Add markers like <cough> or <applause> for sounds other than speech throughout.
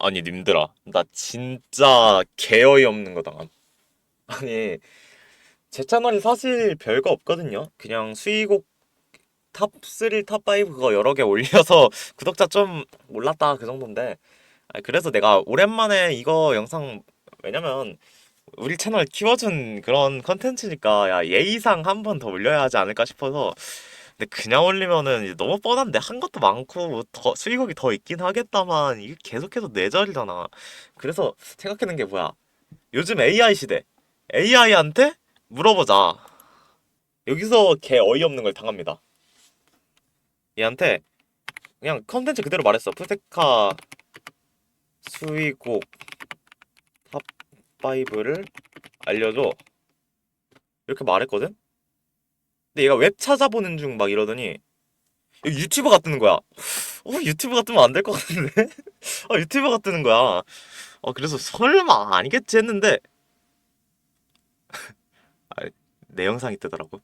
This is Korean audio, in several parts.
아니 님들아. 나 진짜 개어이 없는 거 당함. 아니 제 채널이 사실 별거 없거든요. 그냥 수익곡 탑3 탑5 그거 여러 개 올려서 <laughs> 구독자 좀 올랐다 그 정도인데. 아, 그래서 내가 오랜만에 이거 영상 왜냐면 우리 채널 키워준 그런 컨텐츠니까 야 예의상 한 번 더 올려야 하지 않을까 싶어서 근데 그냥 올리면은 이제 너무 뻔한데 한 것도 많고 뭐더 수익額더 있긴 하겠다만 이게 계속해서 내 자리잖아. 그래서 생각해낸 게 뭐야? 요즘 AI 시대. AI한테 물어보자. 여기서 개 어이없는 걸 당합니다. 얘한테 그냥 컨텐츠 그대로 말했어. 푸세카 수익곡 탑 5를 알려줘. 이렇게 말했거든? 근데 얘가 웹 찾아보는 중 막 이러더니 유튜버가 뜨는 거야. 어, 유튜버가 뜨면 안 될 것 같은데? <laughs> 어, 유튜버가 뜨는 거야. 어, 그래서 설마 아니겠지 했는데 <laughs> 아, 내 영상이 뜨더라고.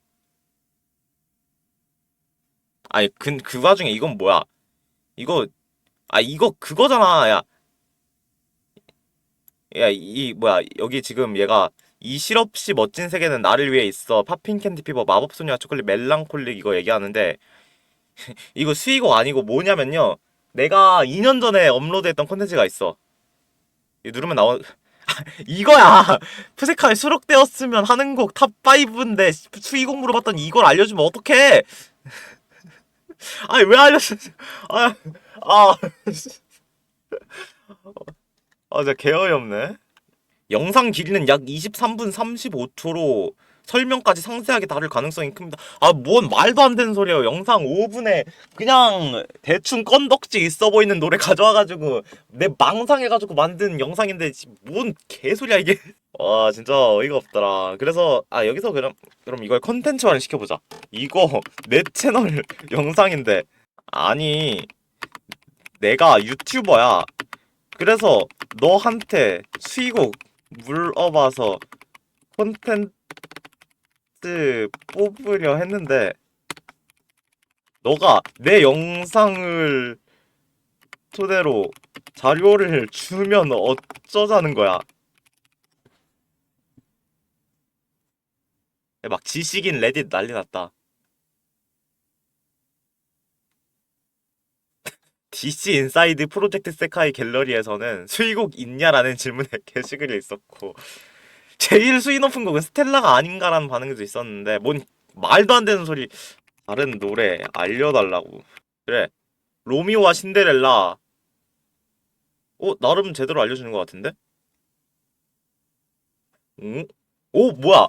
아니, 그, 그 와중에 이건 뭐야? 이거, 아, 이거 그거잖아. 야, 야, 이, 뭐야. 여기 지금 얘가 이 실없이 멋진 세계는 나를 위해 있어. 팝핑 캔디 피버 마법소녀와 초콜릿 멜랑콜릭 이거 얘기하는데 <laughs> 이거 수익곡 아니고 뭐냐면요. 내가 2년 전에 업로드했던 콘텐츠가 있어. 누르면 나오 <laughs> 이거야. <laughs> 푸세카에 수록되었으면 하는 곡 탑 5인데 수익곡 물어봤더니 이걸 알려주면 어떡해? 아니 왜 알려줘? 아, 아, 아, 진짜 개어이 없네. 영상 길이는 약 23분 35초로 설명까지 상세하게 다룰 가능성이 큽니다. 아, 뭔 말도 안 되는 소리예요. 영상 5분에 그냥 대충 건덕지 있어 보이는 노래 가져와가지고 내 망상해가지고 만든 영상인데 씨, 뭔 개소리야 이게. <laughs> 와, 진짜 어이가 없더라. 그래서 아 여기서 그럼 그럼 이걸 컨텐츠화를 시켜보자. 이거 <laughs> 내 채널 영상인데 아니 내가 유튜버야. 그래서 너한테 수익곡 물어봐서 콘텐츠 뽑으려 했는데 너가 내 영상을 토대로 자료를 주면 어쩌자는 거야. 막 지식인 레딧 난리 났다. DC 인사이드 프로젝트 세카이 갤러리에서는 수익곡 있냐라는 질문에 <laughs> 게시글이 있었고 제일 수익 높은 곡은 스텔라가 아닌가라는 반응도 있었는데 뭔 말도 안 되는 소리 다른 노래 알려달라고. 그래 로미오와 신데렐라. 어 나름 제대로 알려주는 것 같은데? 오, 오 뭐야?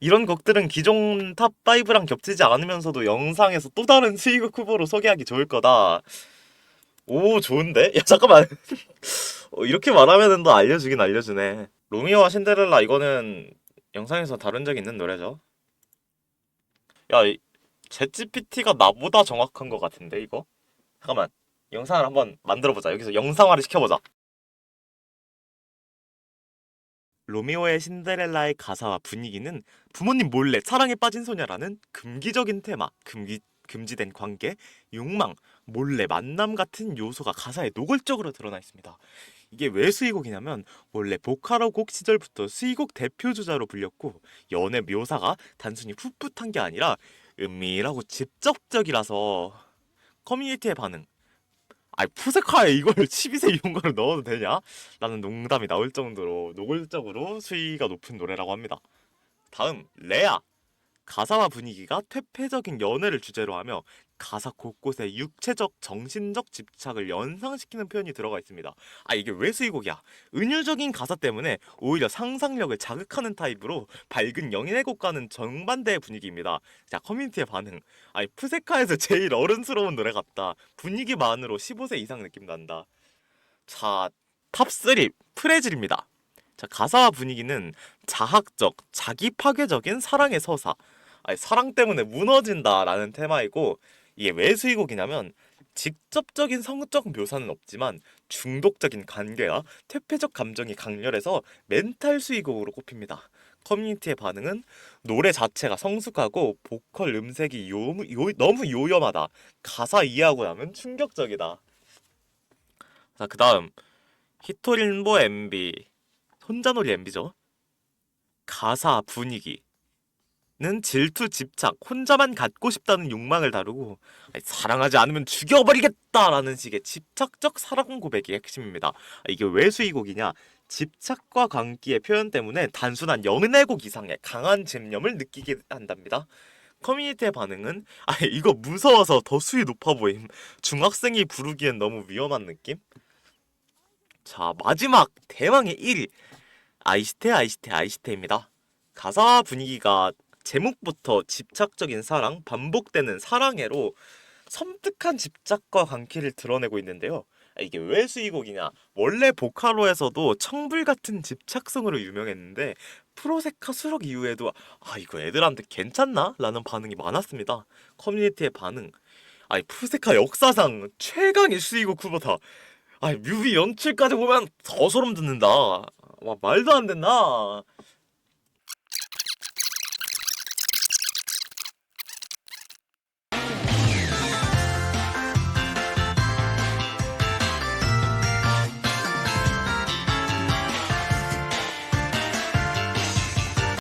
이런 곡들은 기존 탑5랑 겹치지 않으면서도 영상에서 또 다른 수익곡 후보로 소개하기 좋을 거다 오 좋은데? 야 잠깐만. <laughs> 어, 이렇게 말하면은 또 알려주긴 알려주네. 로미오와 신데렐라 이거는 영상에서 다룬 적 있는 노래죠? 야 이- 챗GPT가 나보다 정확한 것 같은데 이거? 잠깐만. 영상을 한번 만들어보자. 여기서 영상화를 시켜보자. 로미오의 신데렐라의 가사와 분위기는 부모님 몰래 사랑에 빠진 소녀라는 금기적인 테마, 금기, 금지된 관계, 욕망, 몰래 만남 같은 요소가 가사에 노골적으로 드러나 있습니다. 이게 왜 수익곡이냐면 원래 보카로 곡 시절부터 수익곡 대표 주자로 불렸고 연애 묘사가 단순히 풋풋한 게 아니라 은밀하고 직접적이라서 커뮤니티의 반응 아이 푸세카에 이걸 <laughs> 12세 이용가로 넣어도 되냐? 라는 농담이 나올 정도로 노골적으로 수위가 높은 노래라고 합니다. 다음 레아 가사와 분위기가 퇴폐적인 연애를 주제로 하며 가사 곳곳에 육체적, 정신적 집착을 연상시키는 표현이 들어가 있습니다. 아 이게 왜 수위곡이야? 은유적인 가사 때문에 오히려 상상력을 자극하는 타입으로 밝은 영인의 곡과는 정반대의 분위기입니다. 자 커뮤니티의 반응. 아니 푸세카에서 제일 어른스러운 노래 같다. 분위기만으로 15세 이상 느낌 난다. 자 탑3 프레즐입니다. 자 가사와 분위기는 자학적, 자기 파괴적인 사랑의 서사. 아니, 사랑 때문에 무너진다라는 테마이고 이게 왜 수익곡이냐면 직접적인 성적 묘사는 없지만 중독적인 관계와 퇴폐적 감정이 강렬해서 멘탈 수익곡으로 꼽힙니다. 커뮤니티의 반응은 노래 자체가 성숙하고 보컬 음색이 요, 요, 너무 요염하다. 가사 이해하고 나면 충격적이다. 자, 그 다음 히토린보 MB 혼자놀이 MB죠. 가사 분위기 는 질투 집착 혼자만 갖고 싶다는 욕망을 다루고 사랑하지 않으면 죽여버리겠다라는 식의 집착적 사랑 고백이 핵심입니다. 아, 이게 왜 수위곡이냐? 집착과 광기의 표현 때문에 단순한 연애곡 이상의 강한 집념을 느끼게 한답니다. 커뮤니티의 반응은 아 이거 무서워서 더 수위 높아 보임. 중학생이 부르기엔 너무 위험한 느낌? 자 마지막 대왕의 1위 아이시테 아이시테 아이시테입니다. 가사 분위기가 제목부터 집착적인 사랑, 반복되는 사랑해로 섬뜩한 집착과 관계를 드러내고 있는데요. 아, 이게 왜 수위곡이냐? 원래 보카로에서도 청불 같은 집착성으로 유명했는데 프로세카 수록 이후에도 아 이거 애들한테 괜찮나? 라는 반응이 많았습니다. 커뮤니티의 반응. 아니 프로세카 역사상 최강의 수위곡 후보다. 아니 뮤비 연출까지 보면 더 소름 돋는다. 와 말도 안 된다.